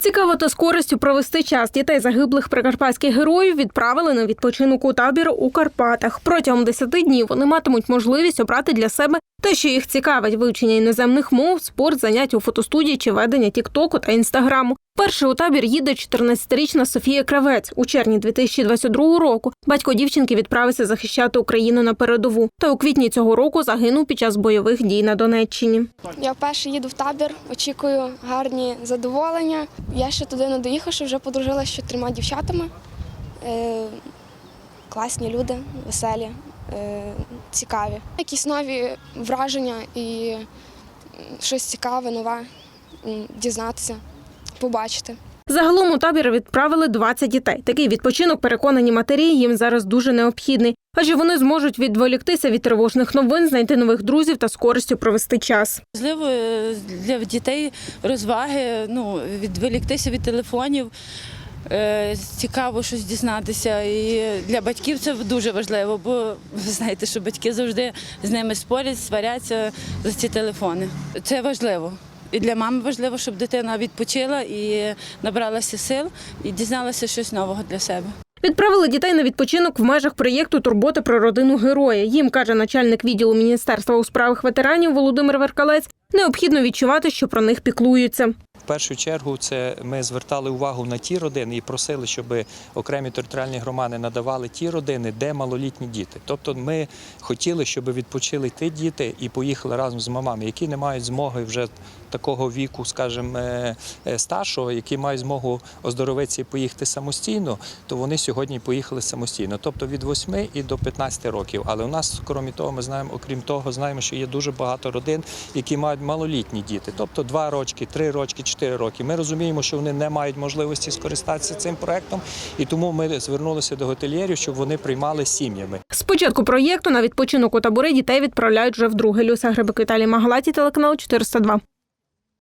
Цікаво та з користю провести час дітей загиблих прикарпатських героїв відправили на відпочинок у табір у Карпатах. Протягом 10 днів вони матимуть можливість обрати для себе те, що їх цікавить вивчення іноземних мов, спорт, заняття у фотостудії чи ведення Тіктоку та Інстаграму. Перший у табір їде 14-річна Софія Кравець. У червні 2022 року батько дівчинки відправився захищати Україну на передову. Та у квітні цього року загинув під час бойових дій на Донеччині. Я вперше їду в табір, очікую гарні задоволення. Я ще туди не доїхавши, вже подружилася з чотирма дівчатами. Е, класні люди, веселі, цікаві. Якісь нові враження і щось цікаве, нове дізнатися, побачити. Загалом у табір відправили 20 дітей. Такий відпочинок, переконані матері, їм зараз дуже необхідний, адже вони зможуть відволіктися від тривожних новин, знайти нових друзів та з користю провести час. Можливо, е, для дітей розваги, ну, відволіктися від телефонів, е, цікаво щось дізнатися. І для батьків це дуже важливо, бо ви знаєте, що батьки завжди з ними спорять, сваряться за ці телефони. Це важливо. І для мами важливо, щоб дитина відпочила і набралася сил і дізналася щось нового для себе. Відправили дітей на відпочинок в межах проєкту Турбота про родину героя. Їм каже начальник відділу міністерства у справах ветеранів Володимир Веркалець. Необхідно відчувати, що про них піклуються. Першу чергу це ми звертали увагу на ті родини і просили, щоб окремі територіальні громади надавали ті родини, де малолітні діти. Тобто ми хотіли, щоб відпочили ті діти і поїхали разом з мамами, які не мають змоги вже такого віку, скажімо, е, е, старшого, які мають змогу оздоровитися і поїхати самостійно, то вони сьогодні поїхали самостійно, тобто від 8 і до 15 років. Але у нас, крім того, ми знаємо, окрім того, знаємо, що є дуже багато родин, які мають малолітні діти, тобто 2 рочки, 3 рочки, 4 роки. Ми розуміємо, що вони не мають можливості скористатися цим проектом, і тому ми звернулися до готельєрів, щоб вони приймали сім'ями. З початку проєкту на відпочинок у табори дітей відправляють вже вдруге. Люся Грибики Віталій Магалаті, телеканал 402.